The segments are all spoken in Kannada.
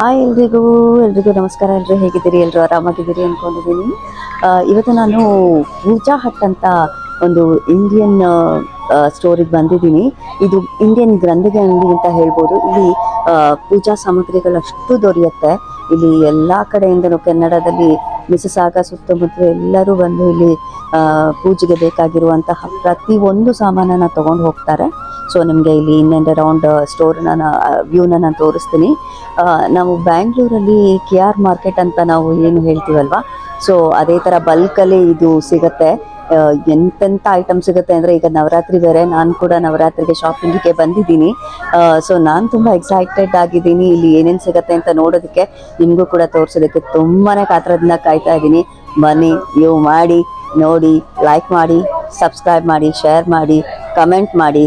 ಹಾಯ್ ಎಲ್ರಿಗೂ ಎಲ್ರಿಗೂ ನಮಸ್ಕಾರ ಎಲ್ರು ಹೇಗಿದ್ದೀರಿ? ಎಲ್ರು ಆರಾಮಾಗಿದ್ದೀರಿ ಅನ್ಕೊಂಡಿದ್ದೀನಿ. ಆ, ಇವತ್ತು ನಾನು ಪೂಜಾ ಹಟ್ ಅಂತ ಒಂದು ಇಂಡಿಯನ್ ಸ್ಟೋರಿಗೆ ಬಂದಿದ್ದೀನಿ. ಇದು ಇಂಡಿಯನ್ ಗ್ರಂಥಿಗೆ ಅಂಗಡಿ ಅಂತ ಹೇಳ್ಬೋದು. ಇಲ್ಲಿ ಪೂಜಾ ಸಾಮಗ್ರಿಗಳಷ್ಟು ದೊರೆಯುತ್ತೆ. ಇಲ್ಲಿ ಎಲ್ಲ ಕಡೆಯಿಂದಲೂ ಕನ್ನಡದಲ್ಲಿ ಮಿಸಸಾಗ ಸುತ್ತಮುತ್ತ ಎಲ್ಲರೂ ಬಂದು ಇಲ್ಲಿ ಪೂಜೆಗೆ ಬೇಕಾಗಿರುವಂತಹ ಪ್ರತಿಯೊಂದು ಸಾಮಾನನ್ನ ತಗೊಂಡು ಹೋಗ್ತಾರೆ. ಸೊ ನಿಮಗೆ ಇಲ್ಲಿ ಇನ್ ಆ್ಯಂಡ್ ಅರೌಂಡ್ ಸ್ಟೋರ್ನ ವ್ಯೂನ ನಾನು ತೋರಿಸ್ತೀನಿ. ನಾವು ಬ್ಯಾಂಗ್ಳೂರಲ್ಲಿ ಕೆ ಆರ್ ಮಾರ್ಕೆಟ್ ಅಂತ ನಾವು ಏನು ಹೇಳ್ತೀವಲ್ವಾ? ಸೊ ಅದೇ ಥರ ಬಲ್ಕಲ್ಲಿ ಇದು ಸಿಗುತ್ತೆ. ಎಂತೆಂಥ ಐಟಮ್ ಸಿಗುತ್ತೆ ಅಂದರೆ ಈಗ ನವರಾತ್ರಿ ಬೇರೆ, ನಾನು ಕೂಡ ನವರಾತ್ರಿಗೆ ಶಾಪಿಂಗಿಗೆ ಬಂದಿದ್ದೀನಿ. ಸೊ ನಾನು ತುಂಬ ಎಕ್ಸೈಟೆಡ್ ಆಗಿದ್ದೀನಿ. ಇಲ್ಲಿ ಏನೇನು ಸಿಗುತ್ತೆ ಅಂತ ನೋಡೋದಕ್ಕೆ ನಿಮಗೂ ಕೂಡ ತೋರಿಸೋದಕ್ಕೆ ತುಂಬಾ ಕಾತ್ರದಿಂದ ಕಾಯ್ತಾ ಇದ್ದೀನಿ. ಬನ್ನಿ ನೀವು ಮಾಡಿ, ನೋಡಿ ಲೈಕ್ ಮಾಡಿ ಸಬ್ಸ್ಕ್ರೈಬ್ ಮಾಡಿ ಶೇರ್ ಮಾಡಿ. ಕಮೆಂಟ್ ಮಾಡಿ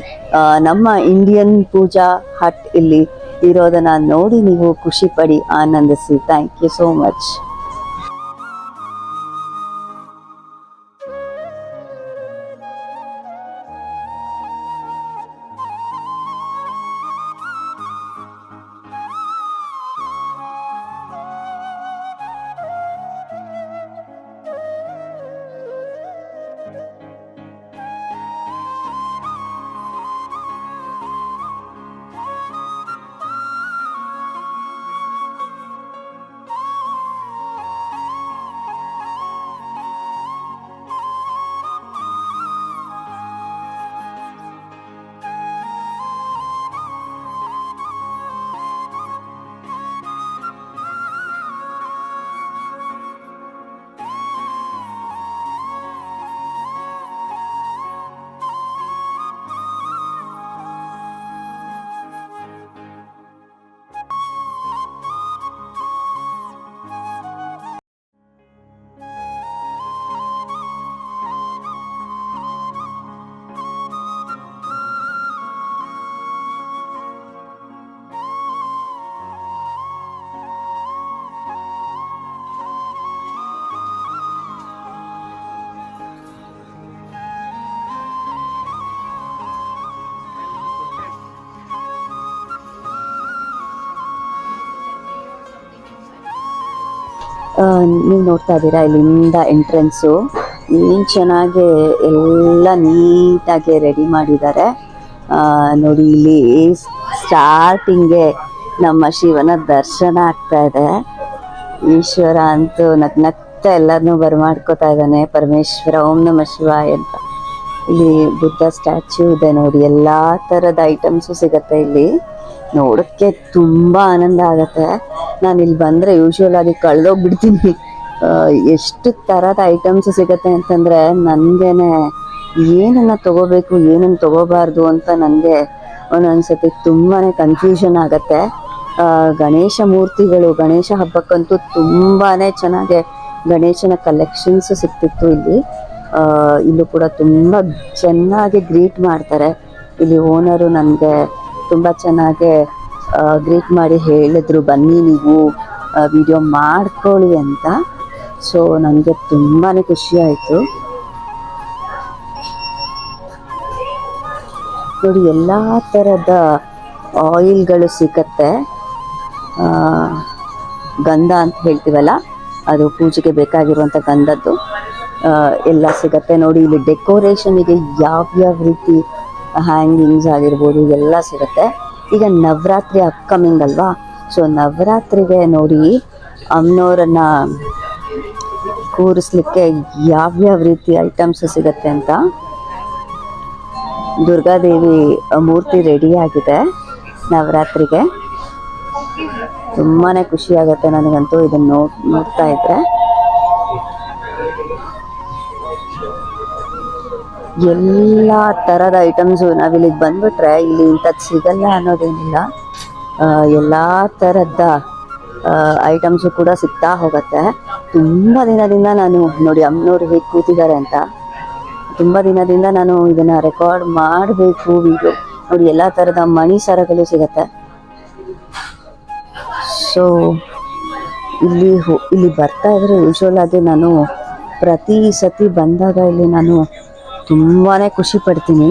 ನಮ್ಮ ಇಂಡಿಯನ್ ಪೂಜಾ ಹಟ್ ಇಲ್ಲಿ ಇರೋದನ್ನ ನೋಡಿ ನೀವು ಖುಷಿ ಪಡಿ, ಆನಂದಿಸಿ. ಥ್ಯಾಂಕ್ ಯು ಸೋ ಮಚ್ ನೀವು ನೋಡ್ತಾ ಇದ್ದೀರಾ ಇಲ್ಲಿಂದ ಎಂಟ್ರೆನ್ಸು ಏನು ಚೆನ್ನಾಗಿ ಎಲ್ಲ ನೀಟಾಗಿ ರೆಡಿ ಮಾಡಿದ್ದಾರೆ. ನೋಡಿ ಇಲ್ಲಿ ಸ್ಟಾರ್ಟಿಂಗೆ ನಮ್ಮ ಶಿವನ ದರ್ಶನ ಆಗ್ತಾ ಇದೆ. ಈಶ್ವರ ಅಂತೂ ನಗ್ ನಗ್ತಾ ಎಲ್ಲರನ್ನೂ ಬರಮಾಡ್ಕೋತಾ ಇದ್ದಾನೆ. ಪರಮೇಶ್ವರ, ಓಂ ನಮ ಶಿವಾಯ ಅಂತ. ಇಲ್ಲಿ ಬುದ್ಧ ಸ್ಟ್ಯಾಚ್ಯೂ ಇದೆ ನೋಡಿ. ಎಲ್ಲ ಥರದ ಐಟಮ್ಸು ಸಿಗತ್ತೆ ಇಲ್ಲಿ. ನೋಡೋಕ್ಕೆ ತುಂಬ ಆನಂದ ಆಗತ್ತೆ. ನಾನು ಇಲ್ಲಿ ಬಂದರೆ ಯೂಶುವಲ್ ಆಗಿ ಕಳೆದೋಗ್ಬಿಡ್ತೀನಿ. ಎಷ್ಟು ಥರದ ಐಟಮ್ಸ್ ಸಿಗುತ್ತೆ ಅಂತಂದರೆ ನನಗೇನೆ ಏನನ್ನು ತಗೋಬೇಕು ಏನನ್ನು ತೊಗೋಬಾರ್ದು ಅಂತ ನನಗೆ ಒಂದೊಂದ್ಸತಿ ತುಂಬಾ ಕನ್ಫ್ಯೂಷನ್ ಆಗುತ್ತೆ. ಗಣೇಶ ಮೂರ್ತಿಗಳು, ಗಣೇಶ ಹಬ್ಬಕ್ಕಂತೂ ತುಂಬಾ ಚೆನ್ನಾಗಿ ಗಣೇಶನ ಕಲೆಕ್ಷನ್ಸ್ ಸಿಕ್ತಿತ್ತು ಇಲ್ಲಿ. ಇಲ್ಲೂ ಕೂಡ ತುಂಬ ಚೆನ್ನಾಗಿ ಗ್ರೀಟ್ ಮಾಡ್ತಾರೆ. ಇಲ್ಲಿ ಓನರು ನನಗೆ ತುಂಬ ಚೆನ್ನಾಗಿ ಗ್ರೀಟ್ ಮಾಡಿ ಹೇಳಿದ್ರು ಬನ್ನಿ ನೀವು ವಿಡಿಯೋ ಮಾಡ್ಕೊಳ್ಳಿ ಅಂತ. ಸೊ ನನಗೆ ತುಂಬಾ ಖುಷಿ ಆಯಿತು. ನೋಡಿ ಎಲ್ಲ ಥರದ ಆಯಿಲ್ಗಳು ಸಿಗತ್ತೆ. ಆ, ಗಂಧ ಅಂತ ಹೇಳ್ತೀವಲ್ಲ ಅದು ಪೂಜೆಗೆ ಬೇಕಾಗಿರುವಂಥ ಗಂಧದ್ದು. ಎಲ್ಲ ಸಿಗತ್ತೆ. ನೋಡಿ ಇಲ್ಲಿ ಡೆಕೋರೇಷನಿಗೆ ಯಾವ್ಯಾವ ರೀತಿ ಹ್ಯಾಂಗಿಂಗ್ಸ್ ಆಗಿರ್ಬೋದು ಎಲ್ಲ ಸಿಗತ್ತೆ. ಈಗ ನವರಾತ್ರಿ ಅಪ್ಕಮಿಂಗ್ ಅಲ್ವಾ? ಸೊ ನವರಾತ್ರಿಗೆ ನೋಡಿ ಅಮ್ಮನವ್ರನ್ನ ಕೂರಿಸ್ಲಿಕ್ಕೆ ಯಾವ್ಯಾವ ರೀತಿ ಐಟಮ್ಸ್ ಸಿಗತ್ತೆ ಅಂತ ದುರ್ಗಾದೇವಿ ಮೂರ್ತಿ ರೆಡಿ ಆಗಿದೆ ನವರಾತ್ರಿಗೆ. ತುಂಬಾ ಖುಷಿ ನನಗಂತೂ ಇದನ್ನು ನೋಡ್, ನೋಡ್ತಾ ಇದ್ರೆ. ಎಲ್ಲ ಥರದ ಐಟಮ್ಸು ನಾವಿಲ್ಲಿಗೆ ಬಂದ್ಬಿಟ್ರೆ ಇಲ್ಲಿ ಇಂಥದ್ದು ಸಿಗಲ್ಲ ಅನ್ನೋದೇನಿಲ್ಲ. ಎಲ್ಲ ಥರದ ಐಟಮ್ಸು ಕೂಡ ಸಿಗ್ತಾ ಹೋಗುತ್ತೆ. ತುಂಬ ದಿನದಿಂದ ನಾನು ನೋಡಿ ಅಮ್ಮನವ್ರು ಹೇಗೆ ಕೂತಿದ್ದಾರೆ ಅಂತ. ತುಂಬ ದಿನದಿಂದ ನಾನು ಇದನ್ನ ರೆಕಾರ್ಡ್ ಮಾಡಬೇಕು ವಿಡಿಯೋ ನೋಡಿ ಎಲ್ಲ ಥರದ ಮಣಿ ಸರಗಳು ಸಿಗತ್ತೆ. ಸೊ ಇಲ್ಲಿ ಇಲ್ಲಿ ಬರ್ತಾ ಇದ್ರೆ ಯೂಶ್ವಲ್ ಆಗಿ ನಾನು ಪ್ರತಿ ಸತಿ ಬಂದಾಗ ಇಲ್ಲಿ ನಾನು ತುಂಬಾ ಖುಷಿ ಪಡ್ತೀನಿ.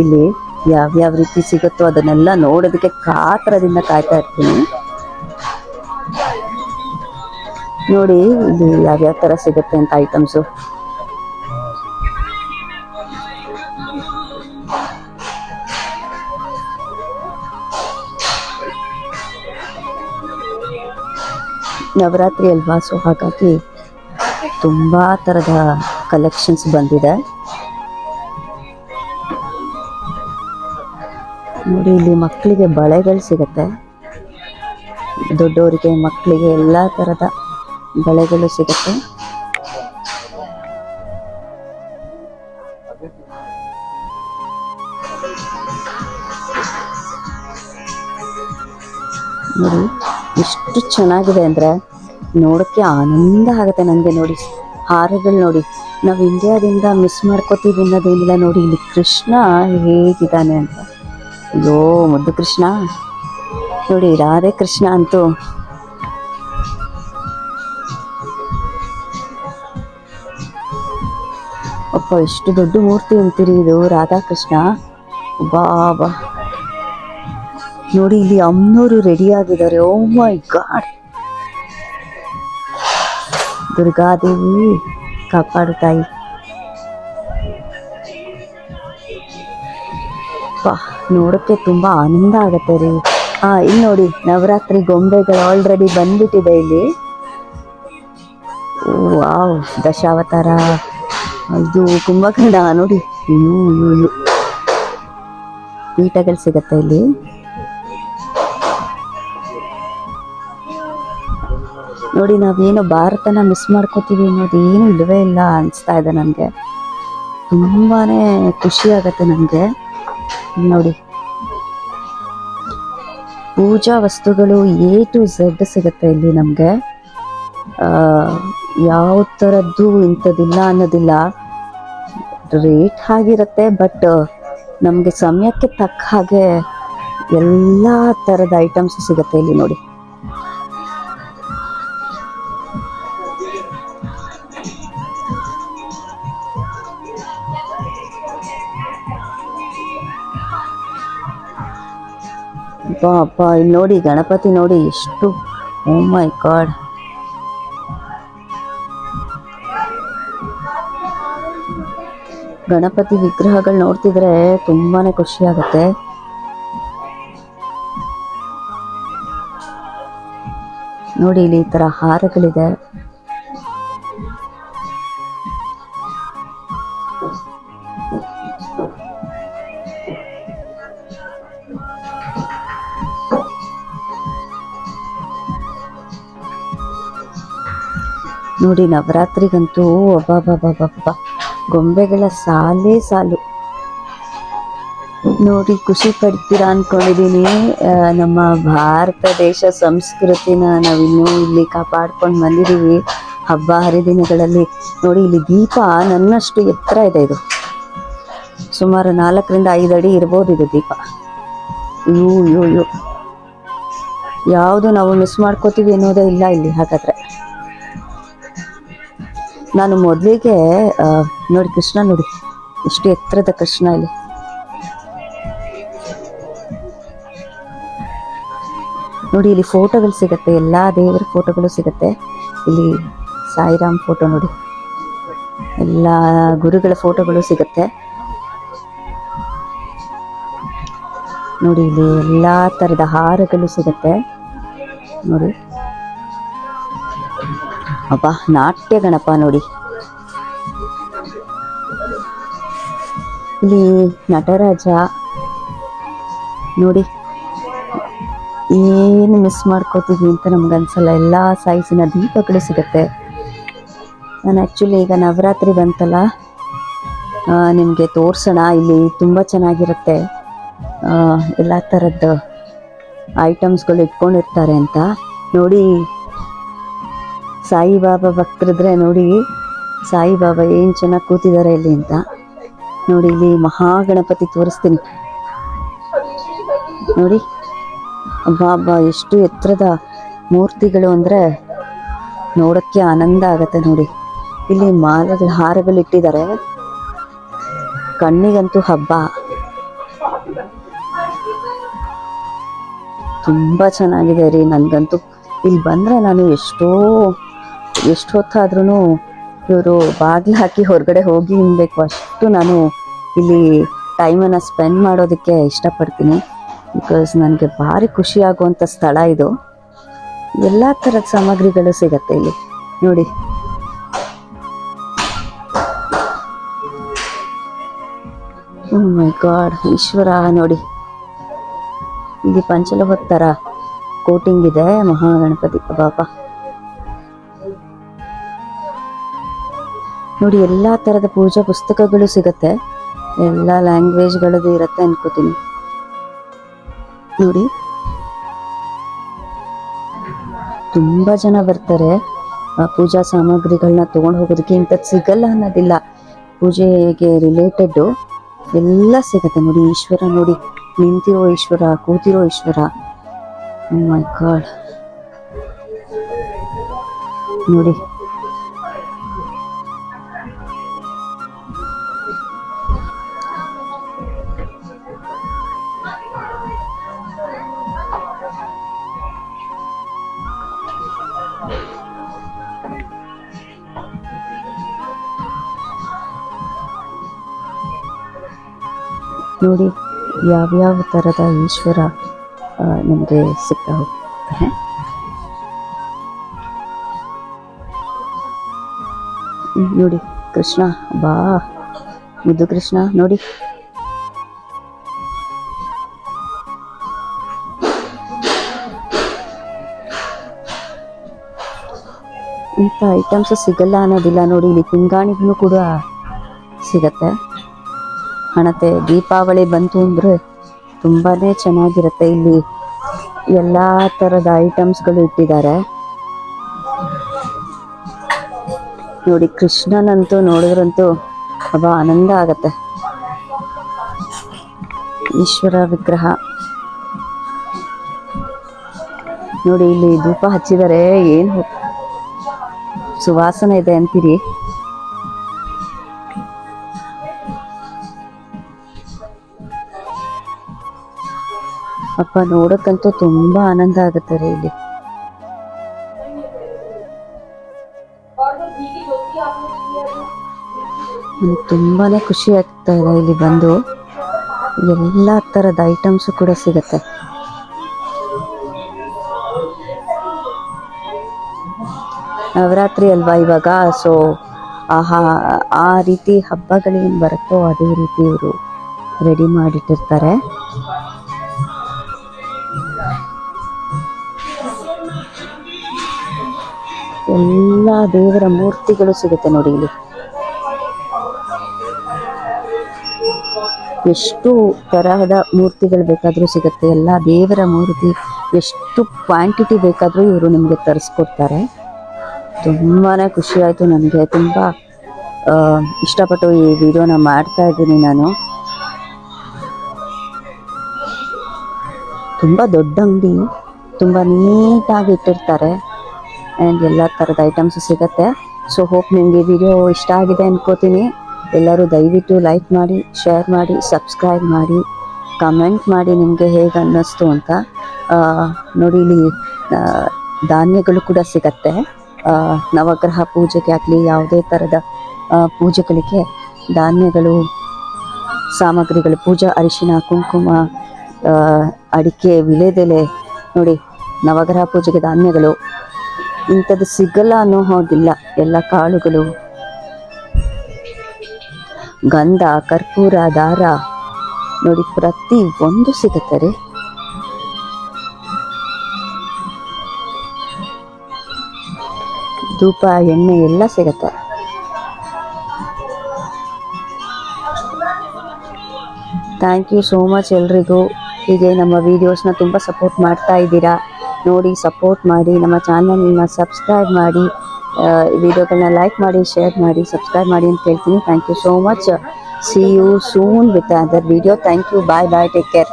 ಇಲ್ಲಿ ಯಾವ್ಯಾವ ರೀತಿ ಸಿಗುತ್ತೋ ಅದನ್ನೆಲ್ಲ ನೋಡೋದಕ್ಕೆ ಕಾತರದಿಂದ ಕಾಯ್ತಾ ಇರ್ತೀನಿ. ನೋಡಿ, ಇಲ್ಲಿ ಯಾವ್ಯಾವ ಥರ ಸಿಗುತ್ತೆ ಅಂತ ಐಟಮ್ಸು ನವರಾತ್ರಿ ಅಲ್ವಾ? ಸೊ ಹಾಗಾಗಿ ತುಂಬ ಥರದ ಕಲೆಕ್ಷನ್ಸ್ ಬಂದಿದೆ. ನೋಡಿ, ಇಲ್ಲಿ ಮಕ್ಕಳಿಗೆ ಬಳೆಗಳು ಸಿಗುತ್ತೆ. ದೊಡ್ಡವರಿಗೆ, ಮಕ್ಕಳಿಗೆ ಎಲ್ಲ ಥರದ ಬಳೆಗಳು ಸಿಗುತ್ತೆ. ನೋಡಿ, ಎಷ್ಟು ಚೆನ್ನಾಗಿದೆ ಅಂದರೆ ನೋಡೋಕ್ಕೆ ಆನಂದ ಆಗುತ್ತೆ ನನಗೆ ನೋಡಿ. ಹಾರಗಳು ನೋಡಿ. ನಾವು ಇಂಡಿಯಾದಿಂದ ಮಿಸ್ ಮಾಡ್ಕೋತೀವಿ ಅನ್ನೋದೇನಿಲ್ಲ ನೋಡಿ, ಇಲ್ಲಿ ಕೃಷ್ಣ ಹೇಗಿದ್ದಾನೆ ಅಂತ. ಅಯ್ಯೋ, ಮುದ್ದು ಕೃಷ್ಣ. ನೋಡಿ, ರಾಧೆ ಕೃಷ್ಣ ಅಂತೂ. ಅಪ್ಪ, ಎಷ್ಟು ದೊಡ್ಡ ಮೂರ್ತಿ ಅಂತೀರಿ ಇದು ರಾಧಾಕೃಷ್ಣ ಬಾಬಾ ನೋಡಿ, ಇಲ್ಲಿ ಅಮ್ಮನವರು ರೆಡಿ ಆಗಿದ್ದಾರೆ. Oh my god Durgadevi. ಕಾಪಾಡು ತಾಯಿ ನೋಡೋಕ್ಕೆ ತುಂಬ ಆನಂದ ಆಗುತ್ತೆ ರೀ. ಹಾ ಇಲ್ಲಿ ನೋಡಿ, ನವರಾತ್ರಿ ಗೊಂಬೆಗಳು ಆಲ್ರೆಡಿ ಬಂದ್ಬಿಟ್ಟಿದೆ ಇಲ್ಲಿ. ವಾವ್, ದಶಾವತಾರ. ಇದು ಕುಂಭಕರ್ಣ, ನೋಡಿ. ಇನ್ನು. ಪೀಠಗಳು ಸಿಗತ್ತೆ ಇಲ್ಲಿ. ನೋಡಿ ನಾವೇನು ಭಾರತನ ಮಿಸ್ ಮಾಡ್ಕೋತೀವಿ ಅನ್ನೋದು ಏನು ಇಲ್ಲವೇ ಇಲ್ಲ ಅನಿಸ್ತಾ ಇದೆ ನನಗೆ. ತುಂಬಾನೇ ಖುಷಿ ಆಗತ್ತೆ ನನಗೆ. ನೋಡಿ. ಪೂಜಾ ವಸ್ತುಗಳು ಎ ಟು ಝೆಡ್ ಸಿಗುತ್ತೆ ಇಲ್ಲಿ ನಮಗೆ. ಯಾವ ಥರದ್ದು ಇಂಥದ್ದಿಲ್ಲ ಅನ್ನೋದಿಲ್ಲ. ರೇಟ್ ಆಗಿರುತ್ತೆ ಬಟ್ ನಮಗೆ ಸಮಯಕ್ಕೆ ತಕ್ಕ ಹಾಗೆ ಎಲ್ಲ ಥರದ ಐಟಮ್ಸ್ ಸಿಗುತ್ತೆ ಇಲ್ಲಿ ನೋಡಿ. ಅಪ್ಪ ಅಪ್ಪ ಇಲ್ಲಿ ನೋಡಿ, ಗಣಪತಿ ನೋಡಿ ಎಷ್ಟು ಓ ಮೈ ಗಾಡ್ ಗಣಪತಿ ವಿಗ್ರಹಗಳು ನೋಡ್ತಿದ್ರೆ ತುಂಬಾನೇ ಖುಷಿ ಆಗುತ್ತೆ. ನೋಡಿ, ಇಲ್ಲಿ ಈ ತರ ಹಾರಗಳಿದೆ. ನೋಡಿ ನವರಾತ್ರಿಗಂತೂ ಅಬ್ಬಬ್ಬಬ್ಬಬ್ಬ ಗೊಂಬೆಗಳ ಸಾಲೇ ಸಾಲು. ನೋಡಿ ಖುಷಿ ಪಡ್ತೀರಾ ಅನ್ಕೊಂಡಿದೀನಿ. ನಮ್ಮ ಭಾರತ ದೇಶ ಸಂಸ್ಕೃತಿನ ನಾವಿನ್ನೂ ಇಲ್ಲಿ ಕಾಪಾಡ್ಕೊಂಡು ಬಂದಿದ್ದೀವಿ ಹಬ್ಬ ಹರಿದಿನಗಳಲ್ಲಿ. ನೋಡಿ ಇಲ್ಲಿ ದೀಪ ನನ್ನಷ್ಟು ಎತ್ತರ ಇದೆ ಇದು. ಸುಮಾರು ನಾಲ್ಕರಿಂದ ಐದು ಅಡಿ ಇರ್ಬೋದು ಇದು ದೀಪ. ಅಯ್ಯೋ ಅಯ್ಯೋ ಅಯ್ಯೋ. ಯಾವುದು ನಾವು ಮಿಸ್ ಮಾಡ್ಕೋತೀವಿ ಅನ್ನೋದೇ ಇಲ್ಲ ಇಲ್ಲಿ ಹಾಗಾದ್ರೆ. ನಾನು ಮೊದಲಿಗೆ ನೋಡಿ ಕೃಷ್ಣ ನೋಡಿ, ಎಷ್ಟು ಎತ್ತರದ ಕೃಷ್ಣ ಇಲ್ಲಿ. ನೋಡಿ ಇಲ್ಲಿ ಫೋಟೋಗಳು ಸಿಗತ್ತೆ, ಎಲ್ಲ ದೇವರ ಫೋಟೋಗಳು ಸಿಗತ್ತೆ. ಇಲ್ಲಿ ಸಾಯಿರಾಮ್ ಫೋಟೋ ನೋಡಿ. ಎಲ್ಲ ಗುರುಗಳ ಫೋಟೋಗಳು ಸಿಗತ್ತೆ. ನೋಡಿ ಇಲ್ಲಿ ಎಲ್ಲ ತರದ ಹಾರಗಳು ಸಿಗತ್ತೆ. ನೋಡಿ. ಅಬ್ಬಾ ನಾಟ್ಯ ಗಣಪ ನೋಡಿ. ಇಲ್ಲಿ ನಟರಾಜ ನೋಡಿ. ಏನು ಮಿಸ್ ಮಾಡ್ಕೋತೀವಿ ಅಂತ ನಮ್ಗೆ ಅನ್ಸಲ್ಲ. ಎಲ್ಲ ಸೈಜಿನ ದೀಪಗಳು ಸಿಗುತ್ತೆ. ನಾನು ಆ್ಯಕ್ಚುಲಿ ಈಗ ನವರಾತ್ರಿ ಬಂತಲ್ಲ ನಿಮಗೆ ತೋರಿಸೋಣ. ಇಲ್ಲಿ ತುಂಬ ಚೆನ್ನಾಗಿರುತ್ತೆ. ಎಲ್ಲ ಥರದ್ದು ಐಟಮ್ಸ್ಗಳು ಇಟ್ಕೊಂಡಿರ್ತಾರೆ ಅಂತ. ನೋಡಿ ಸಾಯಿಬಾಬಾ ಭಕ್ತರಿದ್ರೆ ನೋಡಿ, ಸಾಯಿಬಾಬಾ ಏನು ಚೆನ್ನಾಗಿ ಕೂತಿದ್ದಾರೆ ಇಲ್ಲಿ ಅಂತ. ನೋಡಿ, ಇಲ್ಲಿ ಮಹಾಗಣಪತಿ ತೋರಿಸ್ತೀನಿ. ನೋಡಿ ಬಾಬಾ ಎಷ್ಟು ಎತ್ತರದ ಮೂರ್ತಿಗಳು ಅಂದರೆ ನೋಡೋಕ್ಕೆ ಆನಂದ ಆಗತ್ತೆ ನೋಡಿ. ಇಲ್ಲಿ ಮಾಲೆಗಳ ಹಾರಗಳು ಇಟ್ಟಿದ್ದಾರೆ. ಕಣ್ಣಿಗಂತೂ ಹಬ್ಬ. ತುಂಬ ಚೆನ್ನಾಗಿದೆ ರೀ, ನನಗಂತೂ. ಇಲ್ಲಿ ಬಂದರೆ ನಾನು ಎಷ್ಟೋ ಎಷ್ಟು ಹೊತ್ತಾದ್ರೂ ಇವರು ಬಾಗಿಲು ಹಾಕಿ ಹೊರಗಡೆ ಹೋಗಿ ನಿನ್ಬೇಕು ಅಷ್ಟು ನಾನು ಇಲ್ಲಿ ಟೈಮನ್ನು ಸ್ಪೆಂಡ್ ಮಾಡೋದಕ್ಕೆ ಇಷ್ಟಪಡ್ತೀನಿ. ಬಿಕಾಸ್ ನನಗೆ ಭಾರಿ ಖುಷಿ ಆಗುವಂಥ ಸ್ಥಳ ಇದು. ಎಲ್ಲ ಥರದ ಸಾಮಗ್ರಿಗಳು ಸಿಗತ್ತೆ ಇಲ್ಲಿ. ನೋಡಿ. ಮೈ ಗಾಡ್ ಈಶ್ವರ, ನೋಡಿ. ಇಲ್ಲಿ ಪಂಚಲೋಹದ ಥರ ಕೋಟಿಂಗ್ ಇದೆ ಮಹಾಗಣಪತಿ ಬಾಬಾ ನೋಡಿ, ಎಲ್ಲ ಥರದ ಪೂಜಾ ಪುಸ್ತಕಗಳು ಸಿಗುತ್ತೆ. ಎಲ್ಲ ಲ್ಯಾಂಗ್ವೇಜ್ಗಳದ್ದು ಇರುತ್ತೆ ಅನ್ಕೋತೀನಿ. ನೋಡಿ. ತುಂಬಾ ಜನ ಬರ್ತಾರೆ ಆ ಪೂಜಾ ಸಾಮಗ್ರಿಗಳನ್ನ ತಗೊಂಡು ಹೋಗೋದಕ್ಕೆ. ಇಂಥದ್ದು ಸಿಗಲ್ಲ ಅನ್ನೋದಿಲ್ಲ. ಪೂಜೆಗೆ ರಿಲೇಟೆಡ್ ಎಲ್ಲ ಸಿಗುತ್ತೆ ನೋಡಿ. ಈಶ್ವರ ನೋಡಿ. ನಿಂತಿರೋ ಈಶ್ವರ, ಕೂತಿರೋ ಈಶ್ವರ. ಮೈ ಗಾಡ್ ನೋಡಿ. ನೋಡಿ ಯಾವ್ಯಾವ ಥರದ ಈಶ್ವರ ನಿಮಗೆ ಸಿಗ್ತಾ ಹೋಗ್ತಾರೆ ನೋಡಿ ಕೃಷ್ಣ, ಬಾ. ಮುದ್ದು ಕೃಷ್ಣ, ನೋಡಿ. ಇಂಥ ಐಟಮ್ಸ್ ಸಿಗಲ್ಲ ಅನ್ನೋದಿಲ್ಲ ನೋಡಿ, ಇಲ್ಲಿ ಪಿಂಗಾಣಿಗೂ ಕೂಡ ಸಿಗತ್ತೆ. ಹಣತೆ ದೀಪಾವಳಿ ಬಂತು ಅಂದರೆ ತುಂಬಾನೇ ಚೆನ್ನಾಗಿರುತ್ತೆ. ಇಲ್ಲಿ ಎಲ್ಲ ಥರದ ಐಟಮ್ಸ್ಗಳು ಇಟ್ಟಿದ್ದಾರೆ. ನೋಡಿ, ಕೃಷ್ಣನಂತೂ ನೋಡಿದ್ರಂತೂ ಅಬ್ಬ ಆನಂದ ಆಗತ್ತೆ. ಈಶ್ವರ ವಿಗ್ರಹ. ನೋಡಿ, ಇಲ್ಲಿ ಧೂಪ ಹಚ್ಚಿದರೆ ಏನು ಸುವಾಸನೆ ಇದೆ ಅಂತೀರಿ. ಅಪ್ಪ ನೋಡಕ್ಕಂತೂ ತುಂಬಾ ಆನಂದ ಆಗುತ್ತೆ ರೀ ಇಲ್ಲಿ. ತುಂಬಾನೇ ಖುಷಿ ಆಗ್ತಾ ಇದೆ ಇಲ್ಲಿ ಬಂದು. ಎಲ್ಲ ತರದ ಐಟಮ್ಸ್ ಕೂಡ ಸಿಗುತ್ತೆ. ನವರಾತ್ರಿ ಅಲ್ವಾ ಇವಾಗ? ಸೊ ಆಹಾ, ಆ ರೀತಿ ಹಬ್ಬಗಳೇನು ಬರುತ್ತೋ ಅದೇ ರೀತಿ ಇವರು ರೆಡಿ ಮಾಡಿಟ್ಟಿರ್ತಾರೆ. ಎಲ್ಲ ದೇವರ ಮೂರ್ತಿಗಳು ಸಿಗುತ್ತೆ ನೋಡಿ ಇಲ್ಲಿ. ಎಷ್ಟು ತರಹದ ಮೂರ್ತಿಗಳು ಬೇಕಾದರೂ ಸಿಗುತ್ತೆ, ಎಲ್ಲ ದೇವರ ಮೂರ್ತಿ, ಎಷ್ಟು ಕ್ವಾಂಟಿಟಿ ಬೇಕಾದರೂ ಇವರು ನಿಮಗೆ ತರಿಸ್ಕೊಡ್ತಾರೆ. ತುಂಬಾ ಖುಷಿ ಆಯಿತು ನನಗೆ, ತುಂಬ ಇಷ್ಟಪಟ್ಟು ಈ ವಿಡಿಯೋನ ಮಾಡ್ತಾ ಇದ್ದೀನಿ ನಾನು. ತುಂಬ ದೊಡ್ಡ ಅಂಗಡಿ, ತುಂಬ ನೀಟಾಗಿ ಇಟ್ಟಿರ್ತಾರೆ. ಆ್ಯಂಡ್ ಎಲ್ಲ ಥರದ ಐಟಮ್ಸ್ ಸಿಗುತ್ತೆ. ಸೊ ಹೋಪ್ ನಿಮಗೆ ವಿಡಿಯೋ ಇಷ್ಟ ಆಗಿದೆ ಅನ್ಕೋತೀನಿ. ಎಲ್ಲರೂ ದಯವಿಟ್ಟು ಲೈಕ್ ಮಾಡಿ ಶೇರ್ ಮಾಡಿ ಸಬ್ಸ್ಕ್ರೈಬ್ ಮಾಡಿ ಕಮೆಂಟ್ ಮಾಡಿ ನಿಮಗೆ ಹೇಗೆ ಅನ್ನಿಸ್ತು ಅಂತ. ನೋಡಿ ಇಲ್ಲಿ ಧಾನ್ಯಗಳು ಕೂಡ ಸಿಗತ್ತೆ. ನವಗ್ರಹ ಪೂಜೆಗೆ ಆಗಲಿ, ಯಾವುದೇ ಥರದ ಪೂಜೆಗಳಿಗೆ ಧಾನ್ಯಗಳು, ಸಾಮಗ್ರಿಗಳು, ಪೂಜಾ, ಅರಿಶಿನ, ಕುಂಕುಮ ಅಡಿಕೆ, ವಿಳೆದೆಲೆ, ನೋಡಿ, ನವಗ್ರಹ ಪೂಜೆಗೆ ಧಾನ್ಯಗಳು ಇಂಥದ್ದು ಸಿಗಲ್ಲ ಅನ್ನೋ ಹಾಗಿಲ್ಲ. ಎಲ್ಲ ಕಾಳುಗಳು. ಗಂಧ, ಕರ್ಪೂರ, ದಾರ. ನೋಡಿ, ಪ್ರತಿ ಒಂದು ಸಿಗುತ್ತಾರೆ ಧೂಪ, ಎಣ್ಣೆ ಎಲ್ಲ ಸಿಗತ್ತೆ. ಥ್ಯಾಂಕ್ ಯು ಸೋ ಮಚ್ ಎಲ್ರಿಗೂ. ಹೀಗೆ ನಮ್ಮ ವೀಡಿಯೋಸ್ನ ತುಂಬ ಸಪೋರ್ಟ್ ಮಾಡ್ತಾ ಇದ್ದೀರಾ. ನೋಡಿ ಸಪೋರ್ಟ್ ಮಾಡಿ, ನಮ್ಮ ಚಾನಲ್ನ ಸಬ್ಸ್ಕ್ರೈಬ್ ಮಾಡಿ ವಿಡಿಯೋಗಳನ್ನ ಲೈಕ್ ಮಾಡಿ ಶೇರ್ ಮಾಡಿ ಸಬ್ಸ್ಕ್ರೈಬ್ ಮಾಡಿ ಅಂತ ಹೇಳ್ತೀನಿ. Thank you so much see you soon with other video thank you bye bye take care